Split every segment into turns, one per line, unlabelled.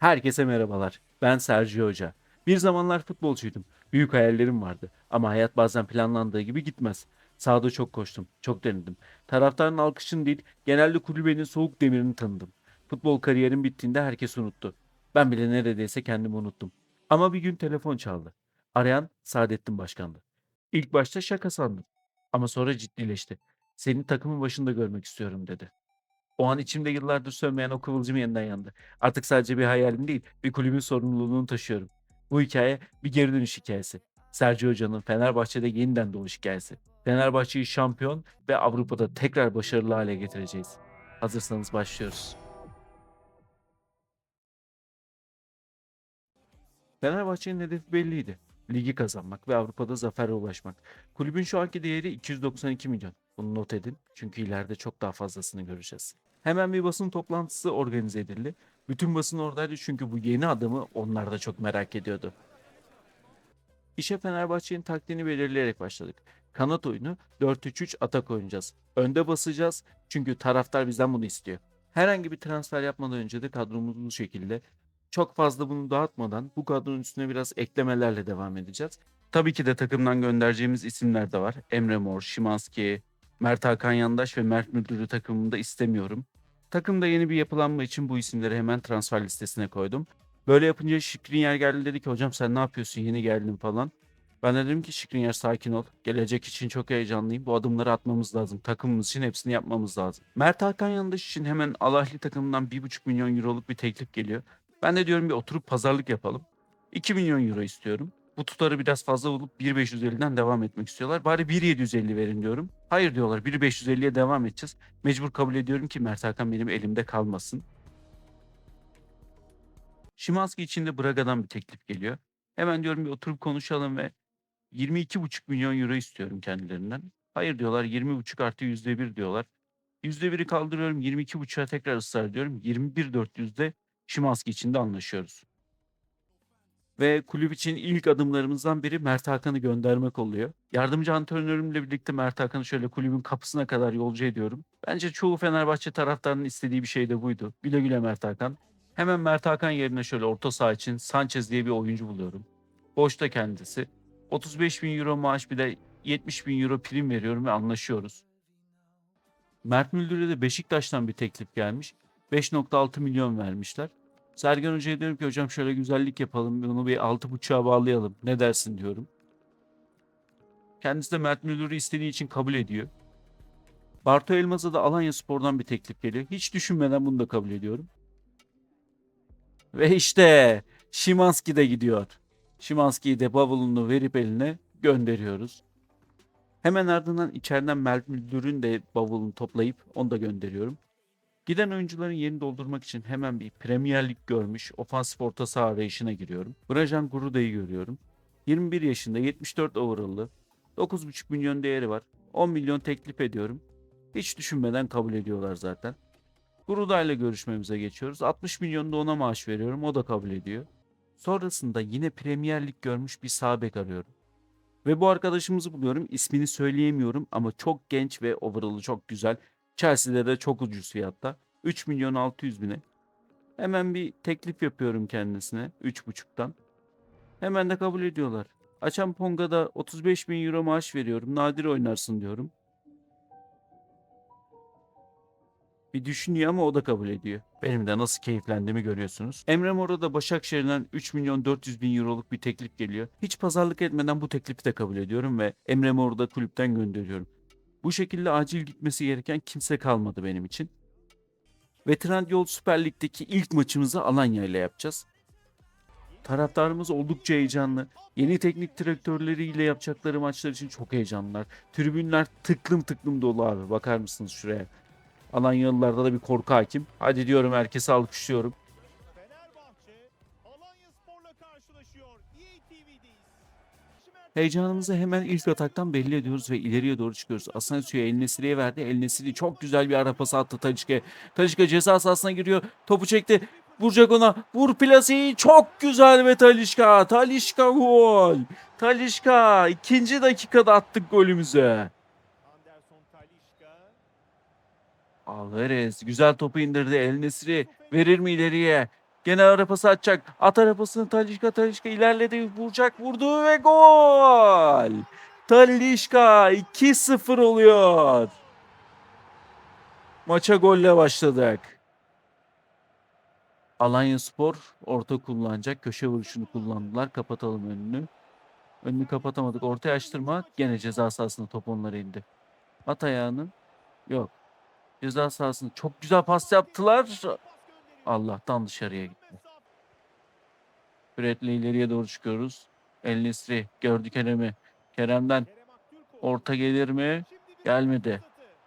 Herkese merhabalar. Ben Sergio Hoca. Bir zamanlar futbolcuydum. Büyük hayallerim vardı. Ama hayat bazen planlandığı gibi gitmez. Sahada çok koştum, çok denedim. Taraftarın alkışını değil, genelde kulübenin soğuk demirini tanıdım. Futbol kariyerim bittiğinde herkes unuttu. Ben bile neredeyse kendimi unuttum. Ama bir gün telefon çaldı. Arayan Saadettin Başkan'dı. İlk başta şaka sandım. Ama sonra ciddileşti. Seni takımın başında görmek istiyorum dedi. O an içimde yıllardır sönmeyen o kıvılcım yeniden yandı. Artık sadece bir hayalim değil, bir kulübün sorumluluğunu taşıyorum. Bu hikaye bir geri dönüş hikayesi. Sergio Hoca'nın Fenerbahçe'de yeniden doğuş hikayesi. Fenerbahçe'yi şampiyon ve Avrupa'da tekrar başarılı hale getireceğiz. Hazırsanız başlıyoruz. Fenerbahçe'nin hedefi belliydi. Ligi kazanmak ve Avrupa'da zafere ulaşmak. Kulübün şu anki değeri 292 milyon. Bunu not edin çünkü ileride çok daha fazlasını göreceğiz. Hemen bir basın toplantısı organize edildi. Bütün basın oradaydı çünkü bu yeni adımı onlar da çok merak ediyordu. İşe Fenerbahçe'nin taktiğini belirleyerek başladık. Kanat oyunu 4-3-3 atak oynayacağız. Önde basacağız çünkü taraftar bizden bunu istiyor. Herhangi bir transfer yapmadan önce de kadromuz bu şekilde. Çok fazla bunu dağıtmadan bu kadronun üstüne biraz eklemelerle devam edeceğiz. Tabii ki de takımdan göndereceğimiz isimler de var. Emre Mor, Şimanski, Mert Hakan Yandaş ve Mert Müldür'ü takımımda istemiyorum. Takımda yeni bir yapılanma için bu isimleri hemen transfer listesine koydum. Böyle yapınca Şikrinyer geldi dedi ki hocam sen ne yapıyorsun yeni geldin falan. Ben de dedim ki Şikrinyer sakin ol. Gelecek için çok heyecanlıyım. Bu adımları atmamız lazım. Takımımız için hepsini yapmamız lazım. Mert Hakan Yandaş için hemen Alahli takımından 1,5 milyon euroluk bir teklif geliyor. Ben de diyorum bir oturup pazarlık yapalım. 2 milyon euro istiyorum. Bu tutarı biraz fazla bulup 1.550'den devam etmek istiyorlar. Bari 1.750 verin diyorum. Hayır diyorlar 1.550'ye devam edeceğiz. Mecbur kabul ediyorum ki Mert Hakan benim elimde kalmasın. Şimanski için de Braga'dan bir teklif geliyor. Hemen diyorum bir oturup konuşalım ve 22,5 milyon euro istiyorum kendilerinden. Hayır diyorlar 20,5 artı %1 diyorlar. %1'i kaldırıyorum 22,5'a tekrar ısrar ediyorum. 21.400'de Şimanski için de anlaşıyoruz. Ve kulüp için ilk adımlarımızdan biri Mert Hakan'ı göndermek oluyor. Yardımcı antrenörümle birlikte Mert Hakan'ı şöyle kulübün kapısına kadar yolcu ediyorum. Bence çoğu Fenerbahçe taraftarının istediği bir şey de buydu. Güle güle Mert Hakan. Hemen Mert Hakan yerine şöyle orta saha için Sanchez diye bir oyuncu buluyorum. Boşta kendisi. 35 bin euro maaş bir de 70 bin euro prim veriyorum ve anlaşıyoruz. Mert Müldür'e de Beşiktaş'tan bir teklif gelmiş. 5.6 milyon vermişler. Sergen Hoca'ya diyorum ki hocam şöyle güzellik yapalım. Bunu bir 6.5'a bağlayalım. Ne dersin diyorum. Kendisi de Mert Müldür'ü istediği için kabul ediyor. Barto Elmaz'a da Alanya Spor'dan bir teklif geliyor. Hiç düşünmeden bunu da kabul ediyorum. Ve işte Şimanski de gidiyor. Şimanski'yi de bavulunu verip eline gönderiyoruz. Hemen ardından içeriden Mert Müldür'ün de bavulunu toplayıp onu da gönderiyorum. Giden oyuncuların yerini doldurmak için hemen bir Premier Lig görmüş ofansif orta saha arayışına giriyorum. Brajan Guruda'yı görüyorum. 21 yaşında 74 overall'lı. 9,5 milyon değeri var. 10 milyon teklif ediyorum. Hiç düşünmeden kabul ediyorlar zaten. Guruda ile görüşmemize geçiyoruz. 60 milyon da ona maaş veriyorum. O da kabul ediyor. Sonrasında yine Premier Lig görmüş bir sağ bek arıyorum. Ve bu arkadaşımızı buluyorum. İsmini söyleyemiyorum ama çok genç ve overall'ı çok güzel. Chelsea'de de çok ucuz fiyatta. 3 milyon 600 bine. Hemen bir teklif yapıyorum kendisine 3.5'tan. Hemen de kabul ediyorlar. Açan Ponga'da 35 bin euro maaş veriyorum. Nadir oynarsın diyorum. Bir düşünüyor ama o da kabul ediyor. Benim de nasıl keyiflendiğimi görüyorsunuz. Emre Mor'a Başakşehir'den 3 milyon 400 bin euroluk bir teklif geliyor. Hiç pazarlık etmeden bu teklifi de kabul ediyorum ve Emre Mor'u da kulüpten gönderiyorum. Bu şekilde acil gitmesi gereken kimse kalmadı benim için. Ve Trendyol Süper Lig'deki ilk maçımızı Alanya ile yapacağız. Taraftarımız oldukça heyecanlı. Yeni teknik direktörleriyle yapacakları maçlar için çok heyecanlılar. Tribünler tıklım tıklım dolu abi. Bakar mısınız şuraya? Alanyalılarda da bir korku hakim. Hadi diyorum herkese alkışlıyorum. Heyecanımızı hemen ilk ataktan belli ediyoruz ve ileriye doğru çıkıyoruz. Asensio'ya El Nesiri'ye verdi. El Nesiri çok güzel bir ara pası attı Talişka'ya. Talişka ceza sahasına giriyor. Topu çekti. Vuracak ona. Vur plasiyi. Çok güzel ve Talişka. Talişka gol. Talişka ikinci dakikada attık golümüzü. Alvarez güzel topu indirdi. El Nesri verir mi ileriye? Gene ara pası atacak. At arapasını Talişka Talişka ilerledi. Vuracak vurdu ve gol. Talişka 2-0 oluyor. Maça golle başladık. Alanya Spor orta kullanacak. Köşe vuruşunu kullandılar. Kapatalım önünü. Önünü kapatamadık. Ortaya açtırma. Gene ceza sahasında top onlara indi. At ayağını. Yok. Ceza sahasında çok güzel pas yaptılar. Allah'tan dışarıya gitti. Fred'le ileriye doğru çıkıyoruz. El Nesri gördü Kerem'i. Kerem'den orta gelir mi? Gelmedi.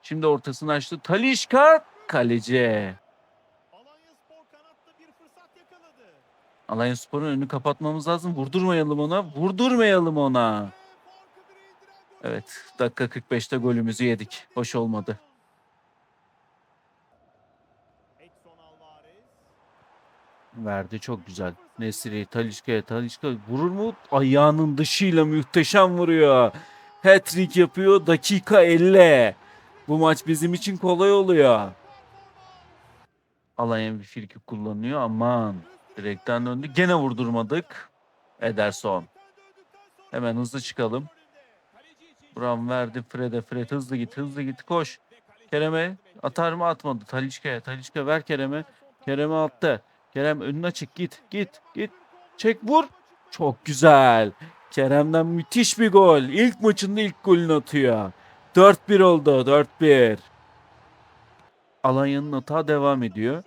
Şimdi ortasını açtı. Talişka kaleci.
Alanya
Spor'un önünü kapatmamız lazım. Vurdurmayalım ona. Vurdurmayalım ona. Evet dakika 45'te golümüzü yedik. Hoş olmadı.
Edson Alvarez.
Verdi çok güzel. Nesri Talişka'ya Talişka vurur mu? Ayağının dışıyla muhteşem vuruyor. Hat-trick yapıyor. Dakika 50. Bu maç bizim için kolay oluyor. Alanya bir friki kullanıyor. Aman. Direkten döndü. Gene vurdurmadık. Ederson. Hemen hızlı çıkalım. Buram verdi Fred'e. Fred hızlı git hızlı git koş. Kerem'e atar mı atmadı. Talişka'ya. Talişka ver Kerem'e. Kerem'e attı. Kerem önüne çık git git git. Çek vur. Çok güzel. Kerem'den müthiş bir gol. İlk maçında ilk golünü atıyor. 4-1 oldu 4-1. Alanya'nın hata devam ediyor.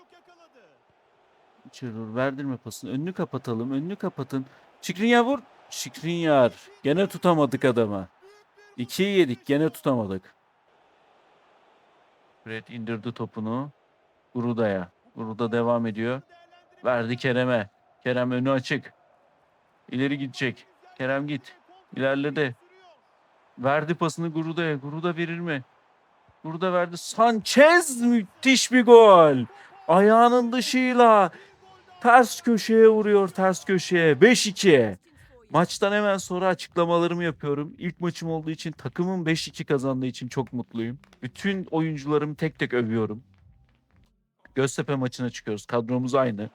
Çırır verdirme pasını. Önünü kapatalım. Önünü kapatın. Şikrinyar vur. Şikrinyar. Gene tutamadık adamı. 2'yi yedik. Gene tutamadık. Fred indirdi topunu. Guruda'ya. Guruda devam ediyor. Verdi Kerem'e. Kerem önü açık. İleri gidecek. Kerem git. İlerledi. Verdi pasını Guruda'ya. Guruda verir mi? Guruda verdi. Sanchez müthiş bir gol. Ayağının dışıyla ters köşeye vuruyor ters köşeye. 5-2. Maçtan hemen sonra açıklamalarımı yapıyorum. İlk maçım olduğu için takımım 5-2 kazandığı için çok mutluyum. Bütün oyuncularımı tek tek övüyorum. Göztepe maçına çıkıyoruz. Kadromuz aynı.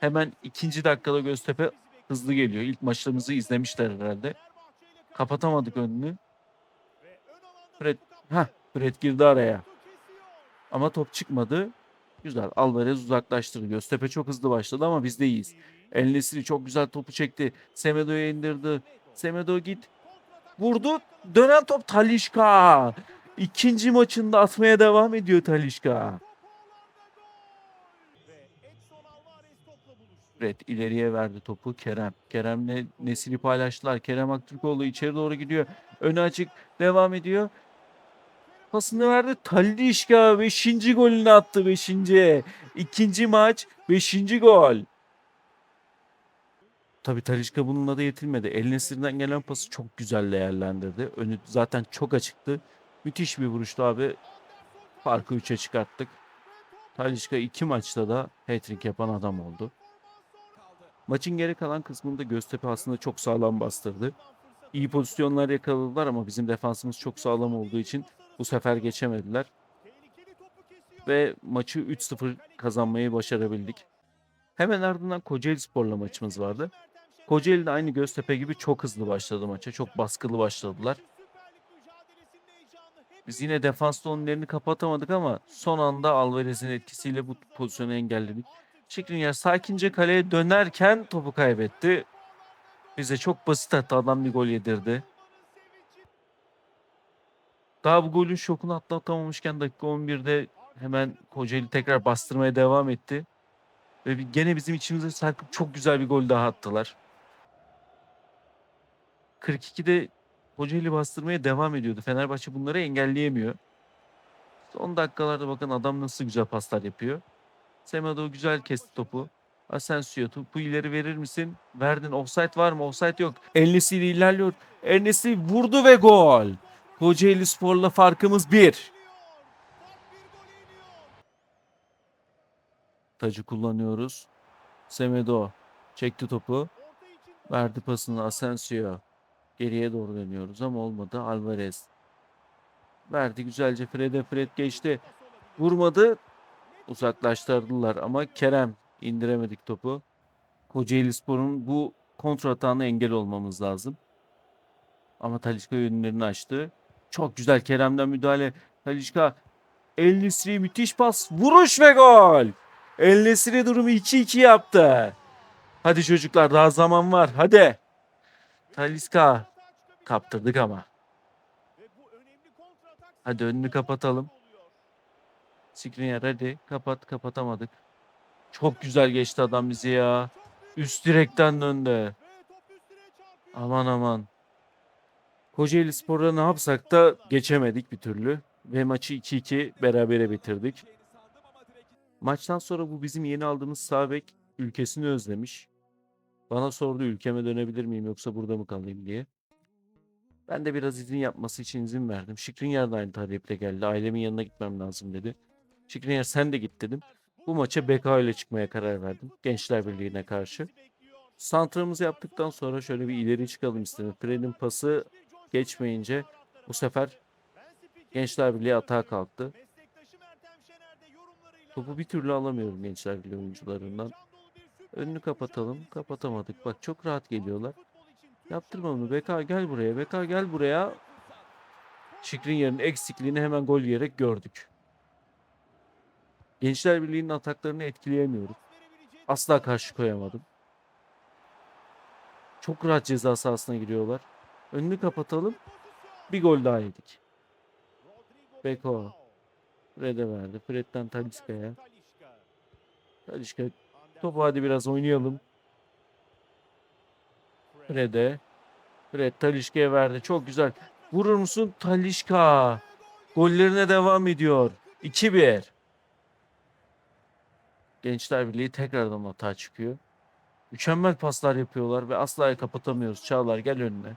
Hemen ikinci dakikada Göztepe hızlı geliyor. İlk maçlarımızı izlemişler herhalde. Kapatamadık önünü. Fred, ha Fred girdi araya. Ama top çıkmadı. Güzel. Alvarez uzaklaştırdı. Göztepe çok hızlı başladı ama biz de iyiyiz. El Nesri çok güzel topu çekti. Semedo'ya indirdi. Semedo git. Vurdu. Dönen top Talişka. İkinci maçında atmaya devam ediyor Talişka. Fred ileriye verdi topu Kerem. Kerem'le Nesri paylaştılar. Kerem Aktürkoğlu içeri doğru gidiyor. Önü açık. Devam ediyor. Pasını verdi. Talişka 5. golünü attı 5. İkinci maç 5. gol. Tabii Talişka bununla da yetinmedi. El Nesir'den gelen pası çok güzel değerlendirdi. Önü zaten çok açıktı. Müthiş bir vuruştu abi. Farkı 3'e çıkarttık. Talişka iki maçta da hat-trick yapan adam oldu. Maçın geri kalan kısmında Göztepe aslında çok sağlam bastırdı. İyi pozisyonlar yakaladılar ama bizim defansımız çok sağlam olduğu için bu sefer geçemediler. Ve maçı 3-0 kazanmayı başarabildik. Hemen ardından Kocaeli Spor'la maçımız vardı. Kocaeli de aynı Göztepe gibi çok hızlı başladı maça. Çok baskılı başladılar. Biz yine defansta yerini kapatamadık ama son anda Alvarez'in etkisiyle bu pozisyonu engelledik. Şikrinyar sakince kaleye dönerken topu kaybetti. Bize çok basit hatadan bir gol yedirdi. Daha bu golün şokunu atlatamamışken dakika 11'de hemen Kocaeli tekrar bastırmaya devam etti. Ve gene bizim içimize sarkıp çok güzel bir gol daha attılar. 42'de Kocaeli bastırmaya devam ediyordu. Fenerbahçe bunları engelleyemiyor. Son dakikalarda bakın adam nasıl güzel paslar yapıyor. Semedo güzel kesti topu. Asensio topu ileri verir misin? Verdin. Offside var mı? Offside yok. Ennesi ile ilerliyor. Ennesi vurdu ve gol. Kocaeli Spor'la farkımız bir. Tacı kullanıyoruz. Semedo çekti topu. Verdi pasını Asensio. Geriye doğru dönüyoruz ama olmadı. Alvarez. Verdi güzelce Fred'e. Fred geçti. Vurmadı. Uzaklaştırdılar ama Kerem indiremedik topu. Kocaeli Spor'un bu kontra atağına engel olmamız lazım. Ama Talisca yönlerini açtı. Çok güzel Kerem'den müdahale. Talisca El Nesri müthiş pas. Vuruş ve gol. El Nesri durumu 2-2 yaptı. Hadi çocuklar daha zaman var. Hadi. Talisca kaptırdık ama. Hadi önünü kapatalım. Skriniar hadi kapat kapatamadık. Çok güzel geçti adam bizi ya. Üst direkten döndü. Aman aman. Kocaeli Spor'a ne yapsak da geçemedik bir türlü. Ve maçı 2-2 berabere bitirdik. Maçtan sonra bu bizim yeni aldığımız sağ bek ülkesini özlemiş. Bana sordu ülkeme dönebilir miyim yoksa burada mı kalayım diye. Ben de biraz izin yapması için izin verdim. Şikrinyar da aynı taleple geldi. Ailemin yanına gitmem lazım dedi. Şikrinyar sen de git dedim. Bu maça BK ile çıkmaya karar verdim. Gençler Birliği'ne karşı. Santramızı yaptıktan sonra şöyle bir ileri çıkalım istedim. Fred'in pası geçmeyince bu sefer Gençler Birliği atağa kalktı. Topu bir türlü alamıyorum Gençler Birliği oyuncularından. Önünü kapatalım. Kapatamadık. Bak çok rahat geliyorlar. Yaptırma onu. Beka gel buraya. Beka gel buraya. Şikrinyar'ın eksikliğini hemen gol yiyerek gördük. Gençler Birliği'nin ataklarını etkileyemiyoruz.
verebileceği
Asla karşı koyamadım. Çok rahat ceza sahasına giriyorlar. Önünü kapatalım. Bir gol daha yedik. Beko. Fred'e verdi. Fred'den.
Talisca Anderson
topu hadi biraz oynayalım.
Fred.
Fred'e. Fred Talisca'ya verdi. Çok güzel. Vurur musun? Talisca. Gollerine devam ediyor. 2-1. Gençler Birliği tekrardan hata çıkıyor. Mükemmel paslar yapıyorlar ve asla kapatamıyoruz. Çağlar gel önüne.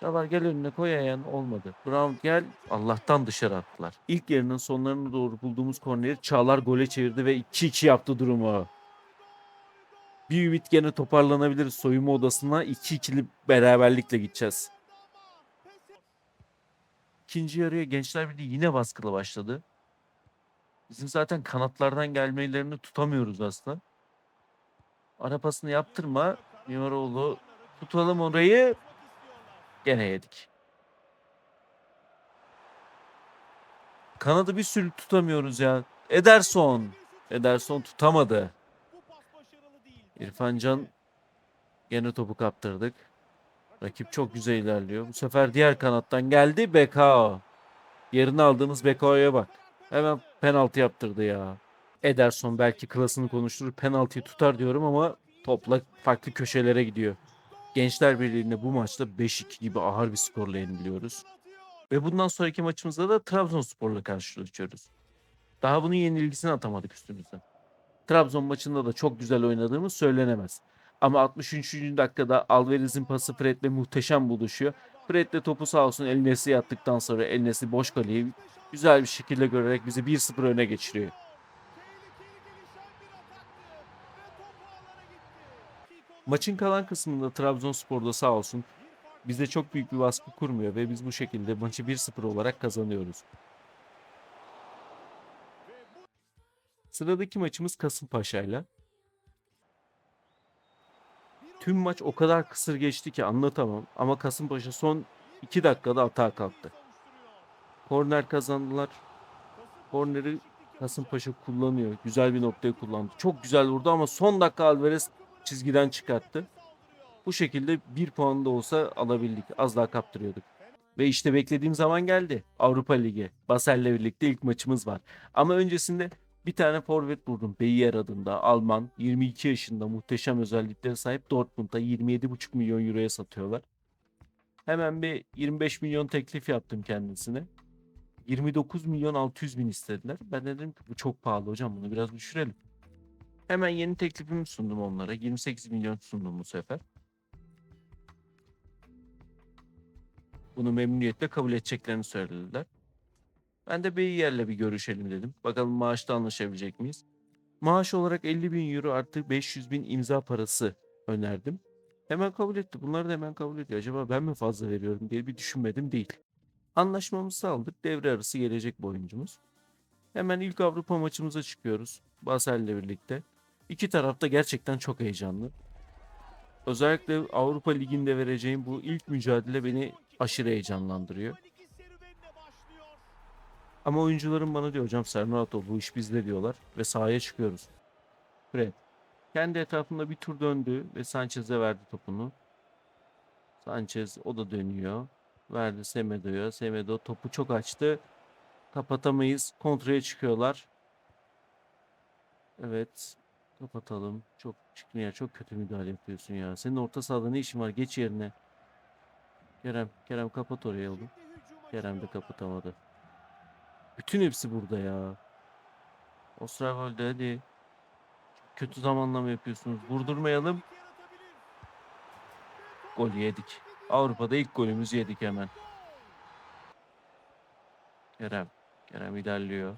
Çağlar gel önüne koy ayağını. Olmadı. Brown gel. Allah'tan dışarı attılar. İlk yarının sonlarına doğru bulduğumuz korneri Çağlar gole çevirdi ve 2-2 yaptı durumu. Bir ümit gene toparlanabiliriz. Soyunma odasına 2-2'li beraberlikle gideceğiz. İkinci yarıya Gençler Birliği yine baskılı başladı. Bizim zaten kanatlardan gelmelerini tutamıyoruz aslında. Ara pasını yaptırma. Mimaroğlu tutalım orayı. Gene yedik. Kanadı bir sürü tutamıyoruz ya. Ederson. Ederson tutamadı. İrfan Can gene topu kaptırdık. Rakip çok güzel ilerliyor. Bu sefer diğer kanattan geldi Bekao. Yerini aldığımız Bekao'ya bak. Hemen penaltı yaptırdı ya. Ederson belki klasını konuşturur penaltıyı tutar diyorum ama topla farklı köşelere gidiyor. Gençler Birliği'ne bu maçta 5-2 gibi ağır bir skorla yeniliyoruz. Ve bundan sonraki maçımızda da Trabzonspor'la karşılaşıyoruz. Daha bunun yenilgisini atamadık üstümüzden. Trabzon maçında da çok güzel oynadığımız söylenemez. Ama 63. dakikada Alvarez'in pası Fred'le muhteşem buluşuyor. Fred de topu sağ olsun El Nesri attıktan sonra El Nesri boş kaleyi güzel bir şekilde görerek bizi 1-0 öne geçiriyor. Maçın kalan kısmında Trabzonspor'da sağ olsun bize çok büyük bir baskı kurmuyor ve biz bu şekilde maçı 1-0 olarak kazanıyoruz. Sıradaki maçımız Kasımpaşa'yla. Tüm maç o kadar kısır geçti ki anlatamam ama Kasımpaşa son 2 dakikada atağa kalktı. Korner kazandılar. Korneri Kasımpaşa kullanıyor. Güzel bir noktayı kullandı. Çok güzel vurdu ama son dakika Alvarez çizgiden çıkarttı. Bu şekilde bir puan da olsa alabildik. Az daha kaptırıyorduk. Ve işte beklediğim zaman geldi. Avrupa Ligi. Basel'le birlikte ilk maçımız var. Ama öncesinde bir tane forvet buldum. Beyer adında. Alman. 22 yaşında. Muhteşem özelliklere sahip. Dortmund'a 27,5 milyon euroya satıyorlar. Hemen bir 25 milyon teklif yaptım kendisine. 29 milyon 600 bin istediler. Ben de dedim ki bu çok pahalı hocam bunu biraz düşürelim. Hemen yeni teklifimi sundum onlara. 28 milyon sundum bu sefer. Bunu memnuniyetle kabul edeceklerini söylediler. Ben de Beyer'le bir görüşelim dedim. Bakalım maaşta anlaşabilecek miyiz? Maaş olarak 50 bin euro artı 500 bin imza parası önerdim. Hemen kabul etti. Bunları da hemen kabul ediyor. Acaba ben mi fazla veriyorum diye bir düşünmedim değil. Anlaşmamızı sağladık. Devre arası gelecek bu oyuncumuz. Hemen ilk Avrupa maçımıza çıkıyoruz. Basel'le birlikte. İki tarafta gerçekten çok heyecanlı. Özellikle Avrupa Ligi'nde vereceğim bu ilk mücadele beni aşırı heyecanlandırıyor. Ama oyuncularım bana diyor hocam sen rahat bu iş bizde diyorlar ve sahaya çıkıyoruz. Fred kendi etrafında bir tur döndü ve Sanchez'e verdi topunu. Sanchez o da dönüyor. Verdi Semedo'ya. Semedo topu çok açtı. Kapatamayız. Kontraya çıkıyorlar. Evet. Kapatalım. Çok Şikrinyar çok kötü müdahale yapıyorsun ya. Senin orta sahada ne işin var? Geç yerine. Kerem, Kerem kapat oraya oğlum. Kerem de kapatamadı. Bütün hepsi burada ya. Osterwolde hadi. Kötü zamanlama yapıyorsunuz. Vurdurmayalım. Gol yedik. Avrupa'da ilk golümüzü yedik hemen. Kerem. Kerem ilerliyor.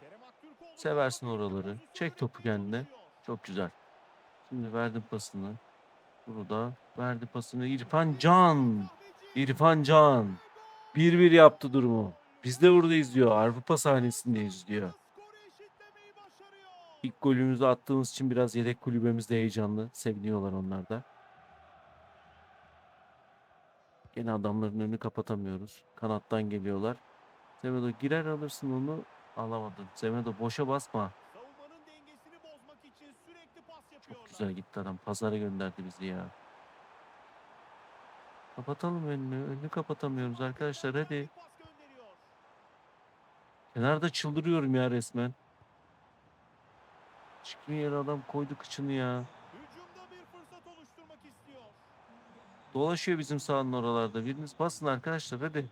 Seversin oraları. Çek topu kendine. Çok güzel. Şimdi verdim pasını. Burada verdi pasını. İrfan Can. İrfan Can. 1-1 yaptı durumu. Biz de buradayız diyor. Avrupa sahnesindeyiz diyor. İlk golümüzü attığımız için biraz yedek kulübemiz de heyecanlı. Seviniyorlar onlar da. Gene adamların önünü kapatamıyoruz. Kanattan geliyorlar. Semedo girer alırsın onu. Alamadın. Semedo boşa basma. Çok güzel gitti adam. Pazara gönderdi bizi ya. Kapatalım önünü. Önünü kapatamıyoruz arkadaşlar hadi. Kenarda çıldırıyorum ya resmen. Çıkın yere adam koydu kıçını ya.
Hücumda bir fırsat oluşturmak istiyor.
Dolaşıyor bizim sahanın oralarda. Biriniz basın arkadaşlar hadi.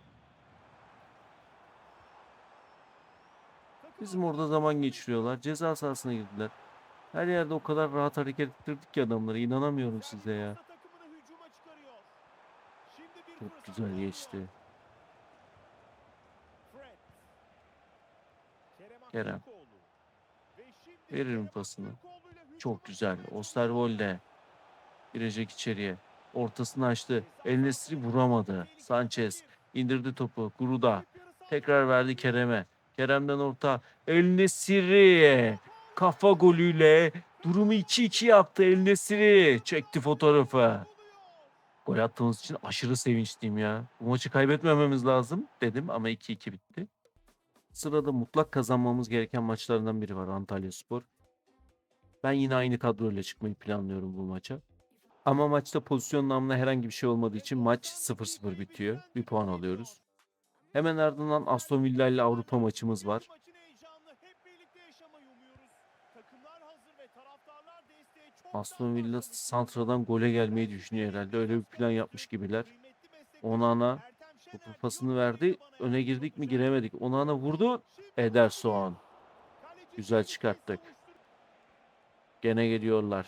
Bizim orada zaman geçiriyorlar. Ceza sahasına girdiler. Her yerde o kadar rahat hareket ettirdik ki adamları. İnanamıyorum size ya. Çok güzel geçti.
Fred. Kerem
Veririm pasını. Çok güzel. Osterwolde. Girecek içeriye. Ortasını açtı. El Nesri vuramadı. Sanchez indirdi topu. Guruda. Tekrar verdi Kerem'e. Kerem'den orta. El Nesiri. Kafa golüyle durumu 2-2 yaptı El Nesiri. Çekti fotoğrafı. Gol attığımız için aşırı sevinçliyim ya. Bu maçı kaybetmememiz lazım dedim ama 2-2 bitti. Sırada mutlak kazanmamız gereken maçlardan biri var Antalya Spor. Ben yine aynı kadroyla çıkmayı planlıyorum bu maça. Ama maçta pozisyon namına herhangi bir şey olmadığı için maç 0-0 bitiyor. Bir puan alıyoruz. Hemen ardından Aston Villa ile Avrupa maçımız var. Aston Villa santradan gole gelmeyi düşünüyor herhalde. Öyle bir plan yapmış gibiler. Onana topu pasını verdi. Öne girdik mi giremedik. Onana vurdu. Ederson. Güzel çıkarttık. Gene geliyorlar.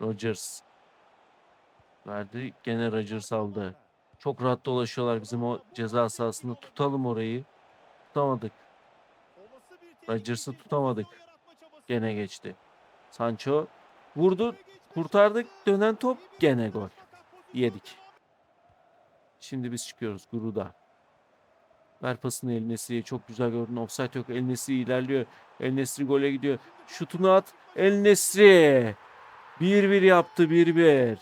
Rodgers. Verdi. Gene Rodgers aldı. Çok rahat dolaşıyorlar bizim o ceza sahasında. Tutalım orayı. Tutamadık. Rodgers'ı tutamadık. Gene geçti. Sancho vurdu. Kurtardık. Dönen top gene gol. Yedik. Şimdi biz çıkıyoruz Guru'da. Ver pasını El Nesri'ye. Çok güzel gördün. Offside yok. El Nesri ilerliyor. El Nesri gole gidiyor. Şutunu at. El Nesri. 1-1 yaptı 1-1.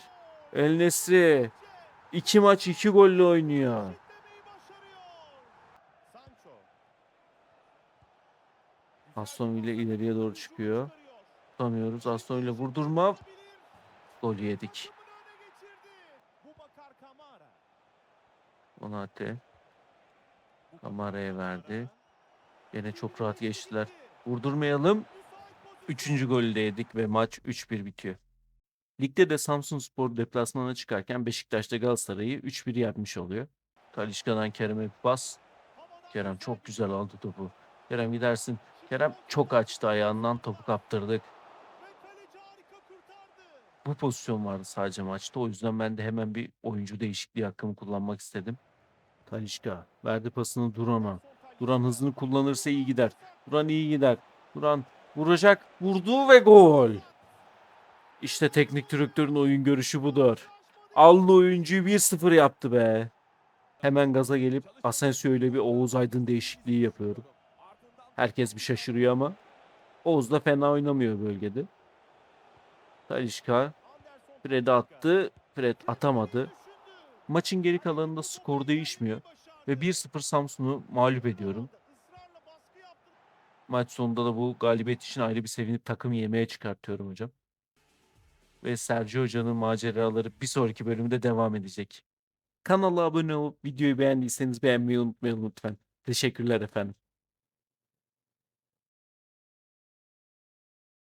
El Nesri. 2 maç 2 golle oynuyor. Aston Villa ileriye doğru çıkıyor. Tutamıyoruz. Aston Villa vurdurma. Gol yedik. Onate. Kamara'ya verdi. Gene çok rahat geçtiler. Vurdurmayalım. Üçüncü golü de yedik ve maç 3-1 bitiyor. Ligde de Samsun Spor deplasmana çıkarken Beşiktaş'ta Galatasaray'ı 3-1 yenmiş oluyor. Talişka'dan Kerem'e bir pas. Kerem çok güzel aldı topu. Kerem gidersin. Kerem çok açtı ayağından topu kaptırdık. Bu pozisyon vardı sadece maçta. O yüzden ben de hemen bir oyuncu değişikliği hakkımı kullanmak istedim. Talişka verdi pasını Duran'a. Duran hızını kullanırsa iyi gider. Duran iyi gider. Duran vuracak. Vurdu ve gol. İşte teknik direktörün oyun görüşü budur. Allı oyuncuyu 1-0 yaptı be. Hemen gaza gelip Asensio ile bir Oğuz Aydın değişikliği yapıyorum. Herkes bir şaşırıyor ama Oğuz da fena oynamıyor bölgede. Talişka Fred'e attı. Fred atamadı. Maçın geri kalanında skor değişmiyor. Ve 1-0 Samsun'u mağlup ediyorum. Maç sonunda da bu galibiyet için ayrı bir sevinip takım yemeğe çıkartıyorum hocam. Ve Sergio Hoca'nın maceraları bir sonraki bölümde devam edecek. Kanala abone olup videoyu beğendiyseniz beğenmeyi unutmayın lütfen. Teşekkürler efendim.